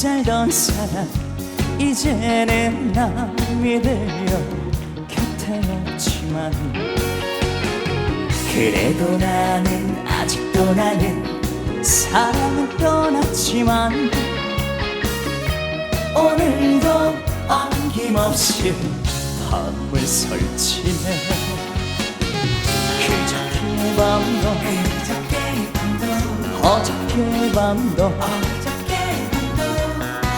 살던 사람 이제는 남이 되어 곁에 없지만. 그래도 나는 아직도 나는 사랑은 떠났지만 오늘도 어김없이 밤을 설치네 그저께 밤도 어저께 밤도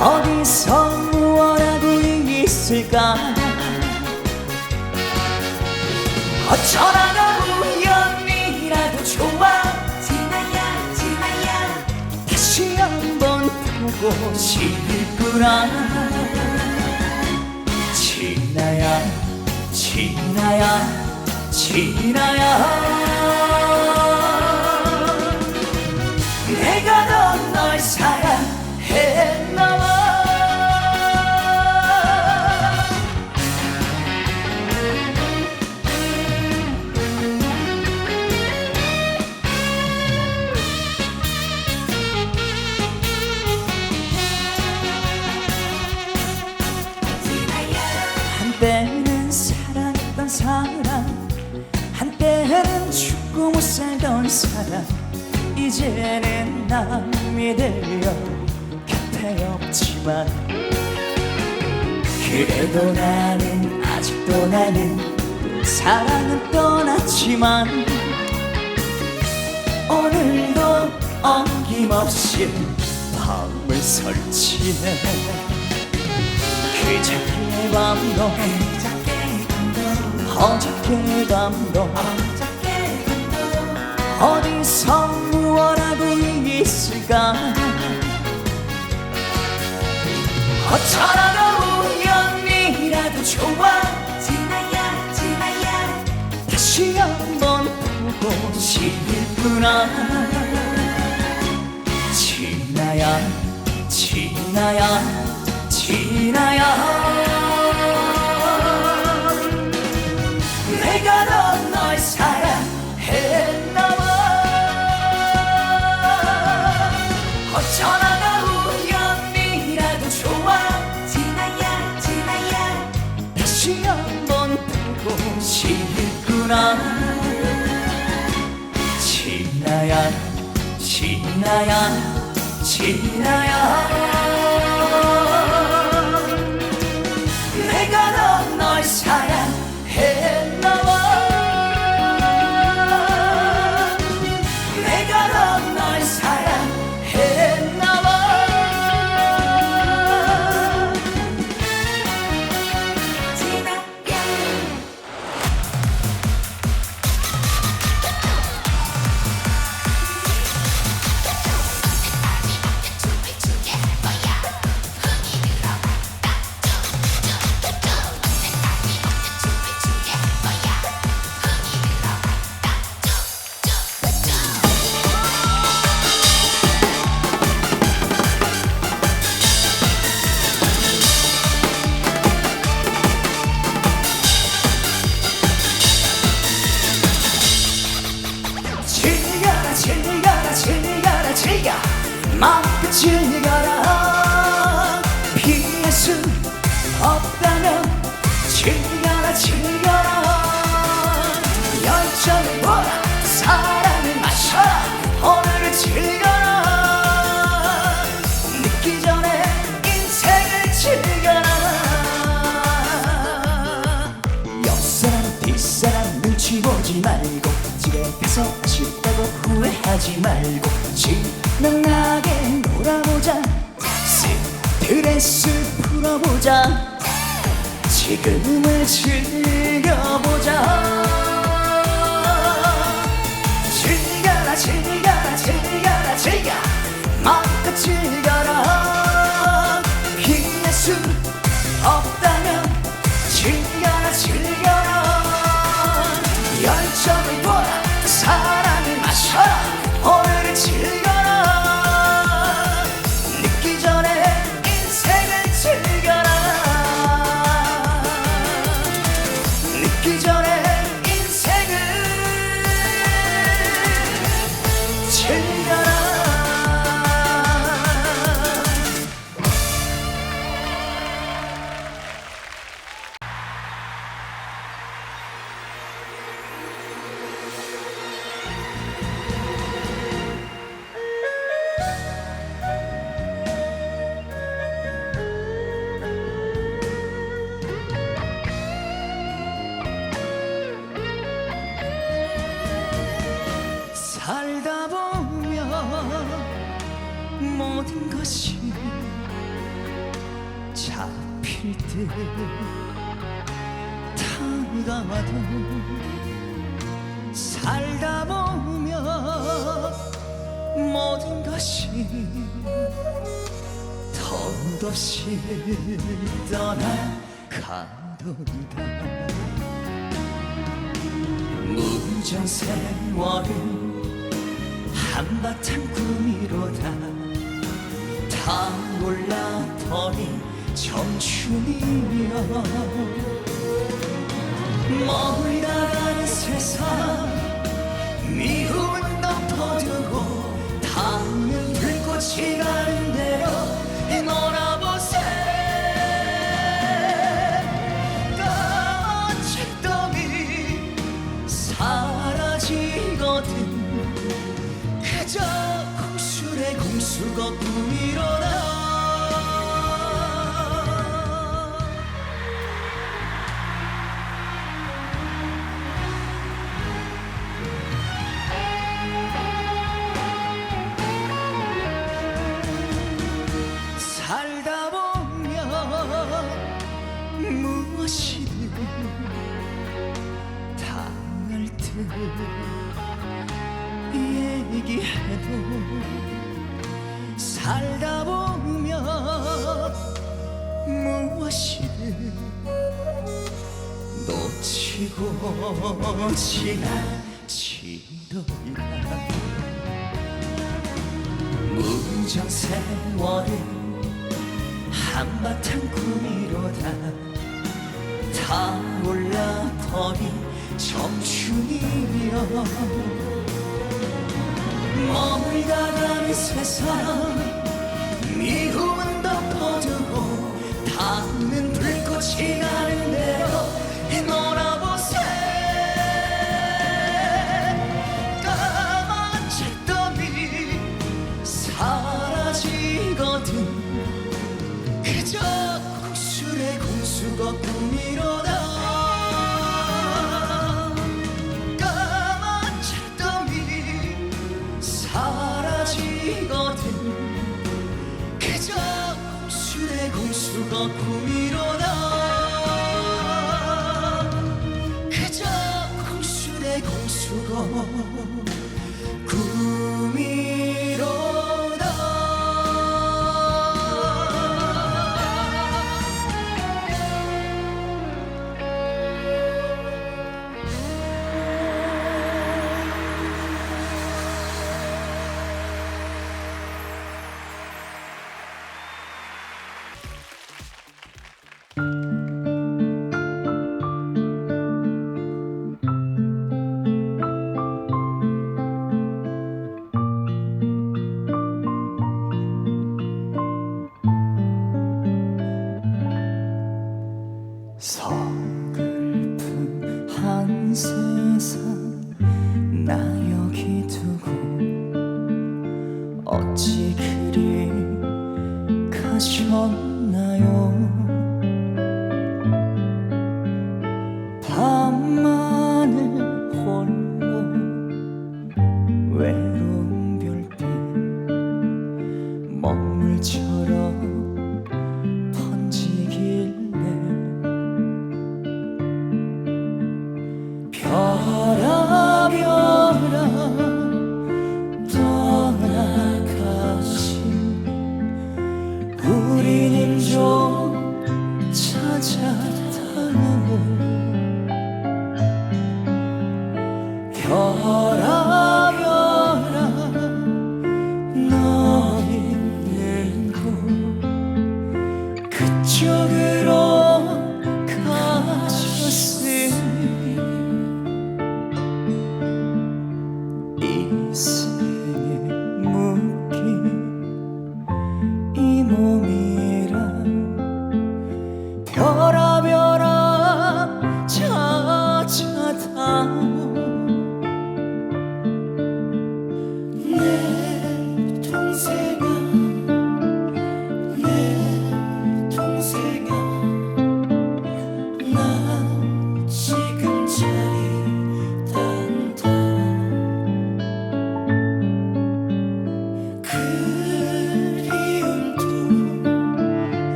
어디서 무엇하고 있을까? 어쩌다가 우연이라도 좋아? 지나야 지나야. 다시 한번 보고 싶구나 지나야 지나야 지나야 사람 이제는 남이 되어 곁에 없지만 그래도 나는 아직도 나는 사랑은 떠났지만 오늘도 어김없이 밤을 설치네. 그저께 밤도 어저께 밤도 어디서 무엇 하고 있을까? 어쩌다가 우연이라도 좋아. 지나야 지나야. 다시 한번 보고 싶구나 지나야 지나야 지나야 지나야 지나야 즐겨라. 피할 수 없다면 즐겨라 즐겨라. 열정을 보라 사랑을 마셔라. 오늘을 즐겨라. 늦기 전에 인생을 즐겨라. 옆사람 뒷사람 눈치 보지 말고 집에 가서 아쉽다고 후회하지 말고 놀아보자 스트레스 풀어보자. 지금을 즐겨보자 다가와도 살다 보면 모든 것이 덧없이 떠나가도다. 무정 세월은 한바탕 꿈이로다. 다 올라더니 청춘이여 멀다 가는 세상 미움은 덮어두고 닿는 불꽃이 가는 대로 살다 보면 무엇이든 놓치고 지나치더라 무정 세월은 한바탕 꿈이로다. 다 올라더니 청춘이여 머물다 가는 세상 미움은 덮어두고 닿는 불꽃이 가는 대로 놀아보세. 까맣게 떠이 사라지거든. 그저 공술의 공수가 꿈이로다 공 서글픈 한 세상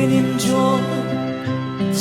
우리님 좀별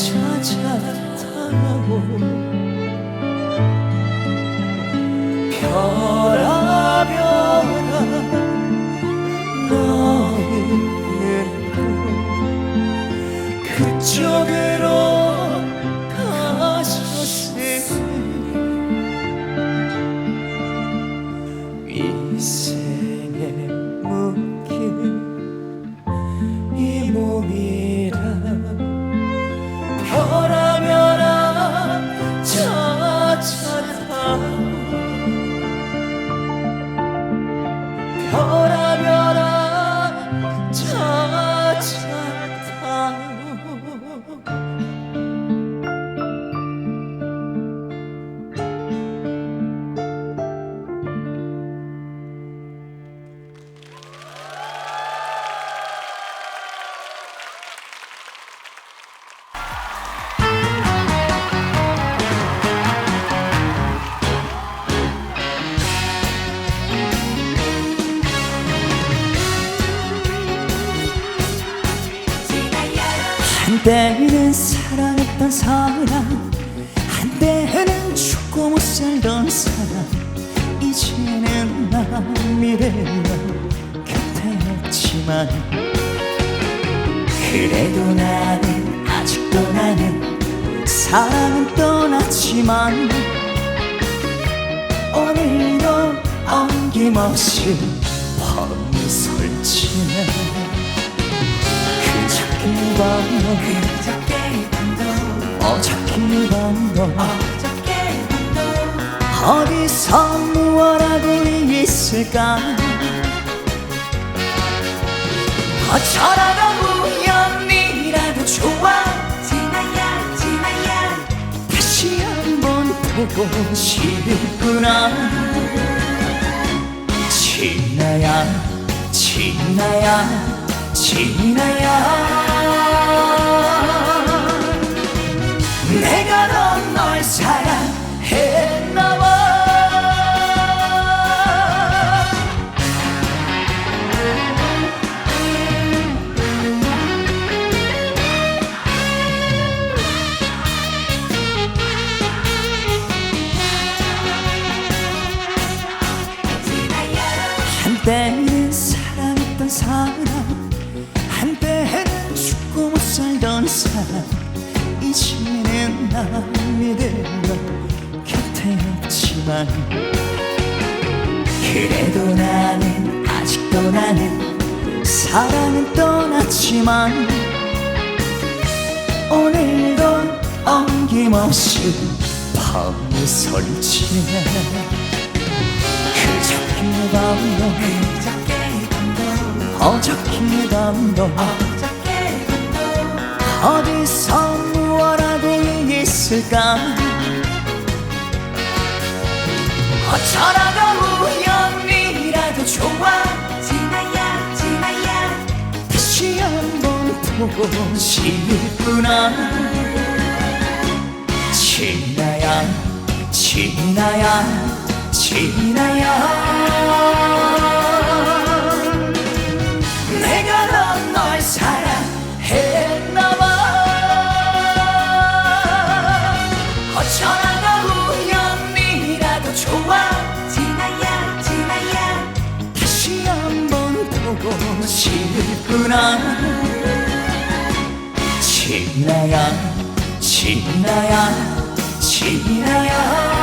없지만 그래도 나는 아직도 나는 사랑은 떠났지만 오늘도 엉김없이 밤이 설치네 그저께 밤도 그저께 밤도 어저께 밤도 어저께 밤도 어디서 무엇 하고 있을까 어쩌다가 우연이라도 좋아. 지나야 지나야. 다시 한번 보고 싶구나. 지나야 지나야 지나야. 내가 넌 널 사랑 나 믿으려 곁에 없지만 그래도 나는 아직도 나는 사랑은 떠났지만 오늘도 엉김없이 밤이 설치네 그저께 밤도 어저께 밤도 어저께 밤도 어디서 무엇 하고 있을까? 어쩌다가 우연이라도 좋아. 지나야 지나야. 다시 한번 보고 싶구나. 지나야 지나야 지나야 싶구나 지나야 지나야 지나야